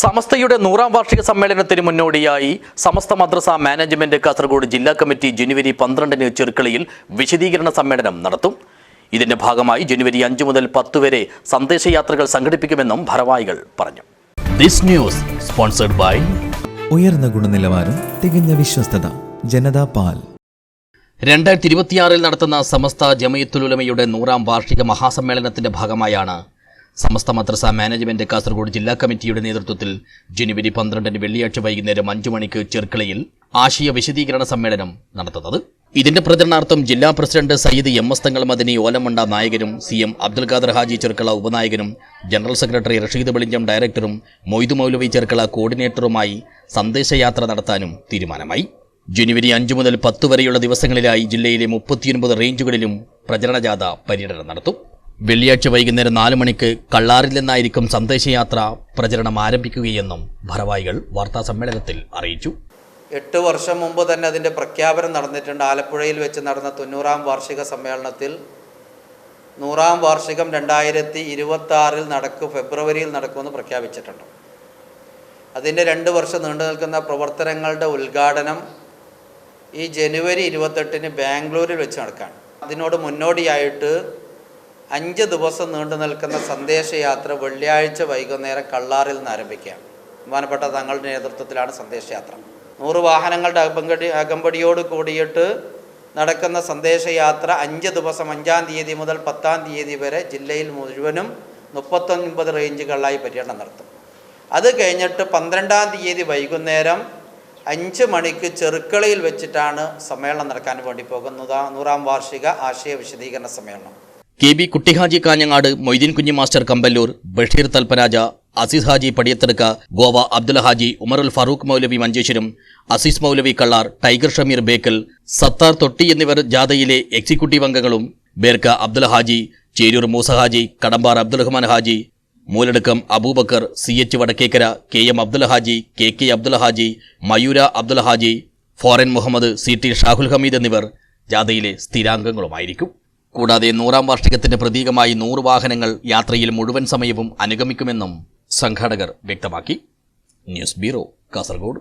സമസ്തയുടെ നൂറാം വാർഷിക സമ്മേളനത്തിന് മുന്നോടിയായി സമസ്ത മദ്രസ മാനേജ്മെന്റ് കാസർഗോഡ് ജില്ലാ കമ്മിറ്റി ജനുവരി പന്ത്രണ്ടിന് ചെറുക്കളിയിൽ വിശദീകരണ സമ്മേളനം നടത്തും. ഇതിന്റെ ഭാഗമായി ജനുവരി അഞ്ചു മുതൽ പത്ത് വരെ സന്ദേശയാത്രകൾ സംഘടിപ്പിക്കുമെന്നും ഭാരവാഹികൾ പറഞ്ഞു. ദിസ് ന്യൂസ് സ്പോൺസർഡ് ബൈ ഉയർന്ന ഗുണനിലവാരം തികഞ്ഞ വിശ്വസ്തത ജനതാ പാൽ. രണ്ടായിരത്തി ഇരുപത്തിയാറിൽ നടത്തുന്ന സമസ്ത ജമയത്തുലുലമയുടെ നൂറാം വാർഷിക മഹാസമ്മേളനത്തിന്റെ ഭാഗമായാണ് സമസ്ത മദ്രസ മാനേജ്മെന്റ് കാസർഗോഡ് ജില്ലാ കമ്മിറ്റിയുടെ നേതൃത്വത്തിൽ ജനുവരി പന്ത്രണ്ടിന് വെള്ളിയാഴ്ച വൈകുന്നേരം അഞ്ചു മണിക്ക് ചെർക്കളയിൽ ആശയ വിശദീകരണ സമ്മേളനം നടത്തുന്നത്. ഇതിന്റെ പ്രചരണാർത്ഥം ജില്ലാ പ്രസിഡന്റ് സയ്യിദ് എം എസ് തങ്ങൾ മദനി ഓലമണ്ട നായകനും സി എം അബ്ദുൽ ഖാദർ ഹാജി ചെർക്കള ഉപനായകനും ജനറൽ സെക്രട്ടറി റഷീദ് വെളിഞ്ചം ഡയറക്ടറും മൊയ്തു മൗലവി ചെർക്കള കോർഡിനേറ്ററുമായി സന്ദേശയാത്ര നടത്താനും തീരുമാനമായി. ജനുവരി അഞ്ചു മുതൽ പത്ത് വരെയുള്ള ദിവസങ്ങളിലായി ജില്ലയിലെ മുപ്പത്തിയൊൻപത് റേഞ്ചുകളിലും പ്രചരണ ജാഥ പര്യടനം നടത്തും. വെള്ളിയാഴ്ച വൈകുന്നേരം നാല് മണിക്ക് കള്ളാറിൽ നിന്നായിരിക്കും സന്ദേശയാത്ര പ്രചരണം ആരംഭിക്കുകയെന്നും വാർത്താ സമ്മേളനത്തിൽ അറിയിച്ചു. എട്ട് വർഷം മുമ്പ് തന്നെ അതിന്റെ പ്രഖ്യാപനം നടന്നിട്ടുണ്ട്. ആലപ്പുഴയിൽ വെച്ച് നടന്ന തൊണ്ണൂറാം വാർഷിക സമ്മേളനത്തിൽ നൂറാം വാർഷികം രണ്ടായിരത്തി ഇരുപത്തി നടക്കും ഫെബ്രുവരിയിൽ നടക്കുമെന്ന് പ്രഖ്യാപിച്ചിട്ടുണ്ട്. അതിന്റെ രണ്ട് വർഷം നീണ്ടു നിൽക്കുന്ന പ്രവർത്തനങ്ങളുടെ ഉദ്ഘാടനം ഈ ജനുവരി ഇരുപത്തെട്ടിന് ബാംഗ്ലൂരിൽ വെച്ച് നടക്കുകയാണ് അതിനോട് മുന്നോടിയായിട്ട് അഞ്ച് ദിവസം നീണ്ടു നിൽക്കുന്ന സന്ദേശയാത്ര വെള്ളിയാഴ്ച വൈകുന്നേരം കള്ളാറിൽ നിന്ന് ആരംഭിക്കുകയാണ് ബഹുമാനപ്പെട്ട തങ്ങളുടെ നേതൃത്വത്തിലാണ് സന്ദേശയാത്ര. നൂറ് വാഹനങ്ങളുടെ അകമ്പടി അകമ്പടിയോട് കൂടിയിട്ട് നടക്കുന്ന സന്ദേശയാത്ര അഞ്ച് ദിവസം അഞ്ചാം തീയതി മുതൽ പത്താം തീയതി വരെ ജില്ലയിൽ മുഴുവനും മുപ്പത്തൊൻപത് റേഞ്ചുകളിലായി പര്യടനം നടത്തും. അത് കഴിഞ്ഞിട്ട് പന്ത്രണ്ടാം തീയതി വൈകുന്നേരം അഞ്ച് മണിക്ക് ചെറുക്കളയിൽ വെച്ചിട്ടാണ് സമ്മേളനം നടക്കാൻ വേണ്ടി പോകുന്നത്. നൂറാം വാർഷിക ആശയ വിശദീകരണ സമ്മേളനം. K B Kuttihaji Kanhangad Moideen Kunhi master Kambalur Basheer Thalparaja Aziz Haji Padiyathedukka Goa Abdul Haji Umarul Farooq Moulavi Manjeshwaram Aziz Moulavi Kallar tiger Shameer Bekal Sathar Thotti എന്നിവർ ജാഥയിലെ എക്സിക്യൂട്ടീവ് അംഗങ്ങളും Berka Abdul Haji Cheroor Moosa Haji Kadambar Abdul Rahman Haji Mooladukkam Aboobacker C H Vadakkekara K M Abdul Haji K K Abdul Haji Mayura Abdul Haji foreign Muhammad C T Shahul Hameed എന്നിവർ ജാഥയിലെ സ്ഥിരാംഗങ്ങളുമായിരിക്കും. കൂടാതെ നൂറാം വാർഷികത്തിന്റെ പ്രതീകമായി നൂറ് വാഹനങ്ങൾ യാത്രയിൽ മുഴുവൻ സമയവും അനുഗമിക്കുമെന്നും സംഘാടകർ വ്യക്തമാക്കി. News bureau Kasaragod.